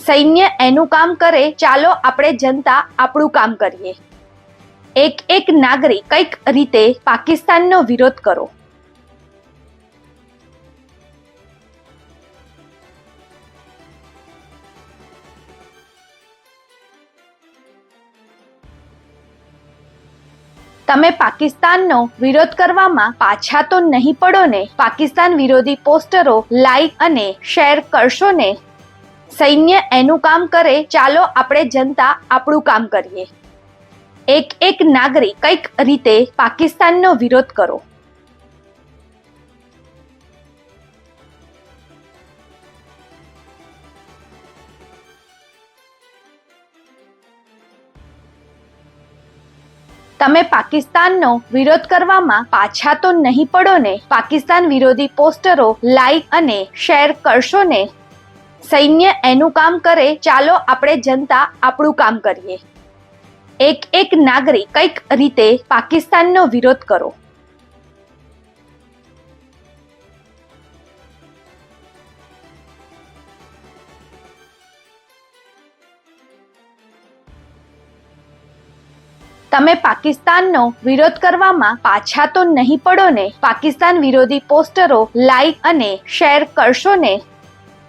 સૈન્ય એનું કામ કરે, ચાલો આપણે જનતા આપણું કામ કરીએ. એક એક નાગરિક કંઈક રીતે પાકિસ્તાનનો વિરોધ કરો. તમે પાકિસ્તાનનો વિરોધ કરવામાં પાછા તો નહીં પડો ને? પાકિસ્તાન વિરોધી પોસ્ટરો લાઈક અને શેર કરશો ને? સૈન્ય એનું કામ કરે, ચાલો આપણે જનતા આપણું કામ કરીએ. એક એક નાગરિક કંઈક રીતે પાકિસ્તાનનો વિરોધ કરો. તમે પાકિસ્તાનનો વિરોધ કરવામાં પાછા તો નહીં પડો ને? પાકિસ્તાન વિરોધી પોસ્ટરો લાઈક અને શેર કરશો ને? સૈન્ય એનું કામ કરે, ચાલો આપણે જનતા આપણું કામ કરીએ. એક એક નાગરિક કંઈક રીતે પાકિસ્તાનનો વિરોધ કરો. તમે પાકિસ્તાનનો વિરોધ કરવામાં પાછા તો નહીં પડો ને? પાકિસ્તાન વિરોધી પોસ્ટરો લાઈક અને શેર કરશો ને?